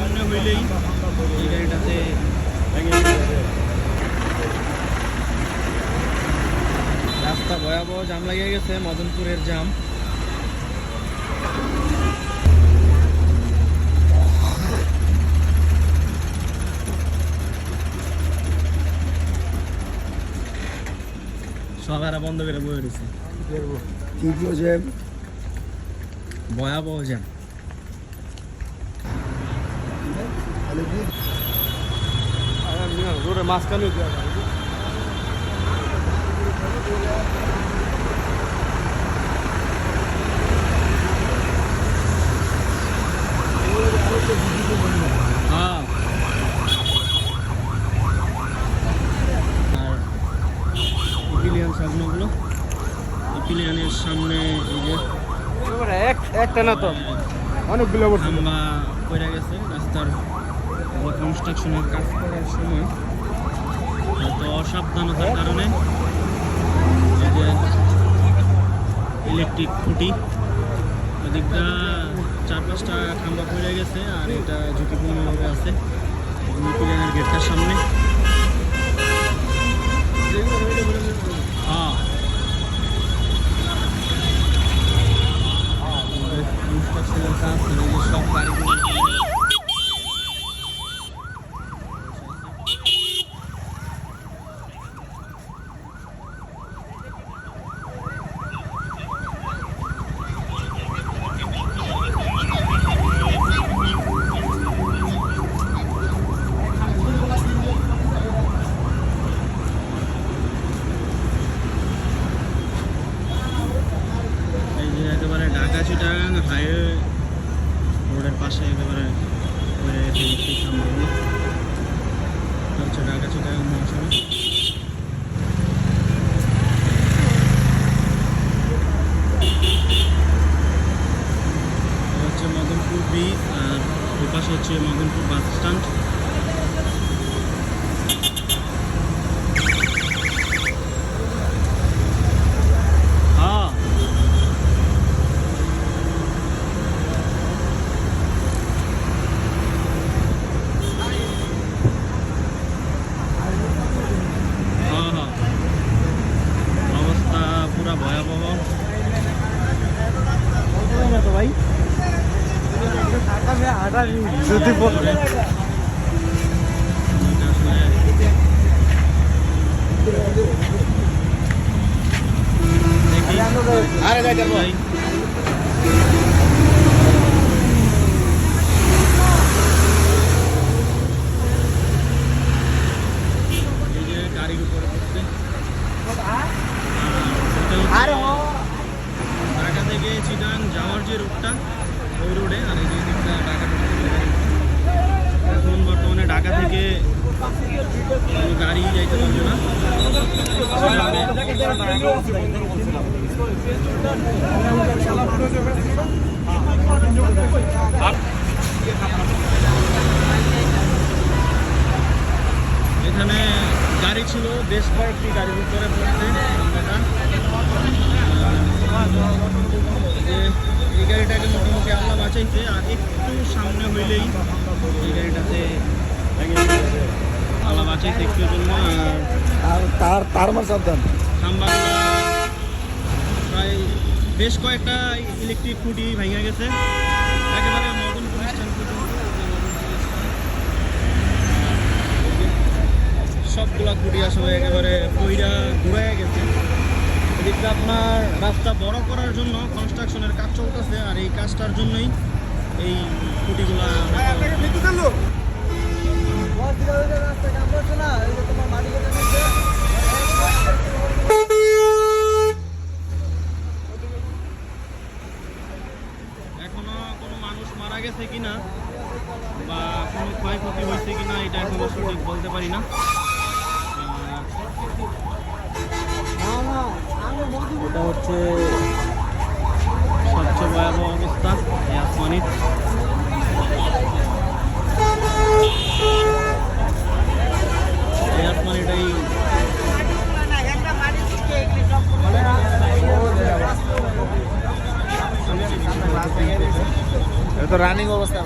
সামনে হইলেই এই গাড়িটাতে রাস্তা ভয়াবহ জাম লাগিয়ে গেছে মদনপুরের জাম। সব এরা বন্ধ করে বয়ে রয়েছে। তীব্র ভয়াবহ জ্যাম। রোডের মাঝখানে হ্যাঁ সামনেগুলো। ইপিলিয়ানের সামনে এই যে একটা না তো। অনেকগুলো বসে। খাম্বা পড়ে গেছে রাস্তার কনস্ট্রাকশনের কাজ করার সময় হয়তো অসাবধানতার কারণে যে ইলেকট্রিক খুঁটি ওদিকটা চার পাঁচটা খাম্বা পড়ে গেছে আর এটা ঝুঁকিপূর্ণভাবে আছে। গেটটার সামনে। হ্যাঁ কনস্ট্রাকশনের কাজ এই যে সব গাড়িগুলো এই যে একেবারে ঢাকা, চিটাগাং, হাইওয়ে রোডের পাশে একেবারে হচ্ছে ঢাকা, চিটাগাং হচ্ছে মদনপুর ব্রিজ আর ওই পাশে হচ্ছে মদনপুর বাস স্ট্যান্ড হ্যাঁ হ্যাঁ হ্যাঁ অবস্থা পুরা ভয়াবহ তো ভাই যদি এটা আরে আর এটা থেকে চিটাং যাওয়ার যে রুটটা ওই রোডে, আর এই ঢাকা এখন বর্তমানে ঢাকা থেকে গাড়ি যাইতে পারবে না। এখানে গাড়ি ছিল বেশ কয়েকটি গাড়ির উপরে পড়ছে এই গাড়িটাকে মোটামুটি আল্লাহ বাঁচাইছে আর একটু সামনে হইলেই এই গাড়িটাতে আল্লাহ বাঁচাইছে একটু জন্য আর তার তার মার সাবধান। প্রায় বেশ কয়েকটা ইলেকট্রিক খুঁটি ভেঙে গেছে। একেবারে মদন পুলিশ সবগুলা খুঁটি আসলে একেবারে বইরা ঘুরাইয়া গেছে। এদিকটা আপনার রাস্তা বড় করার জন্য কনস্ট্রাকশনের কাজ চলতেছে আর এই কাজটার জন্যই এই খুঁটিগুলা এখনও কোনো মানুষ মারা গেছে কিনা বা কোনো ক্ষয়ক্ষতি হয়েছে কিনা এটা এখনও সঠিক বলতে পারি না আর এটা হচ্ছে সবচেয়ে ভয়াবহ অবস্থা এই আসমানির এই আসমানিটাই তো রানিং অবস্থা।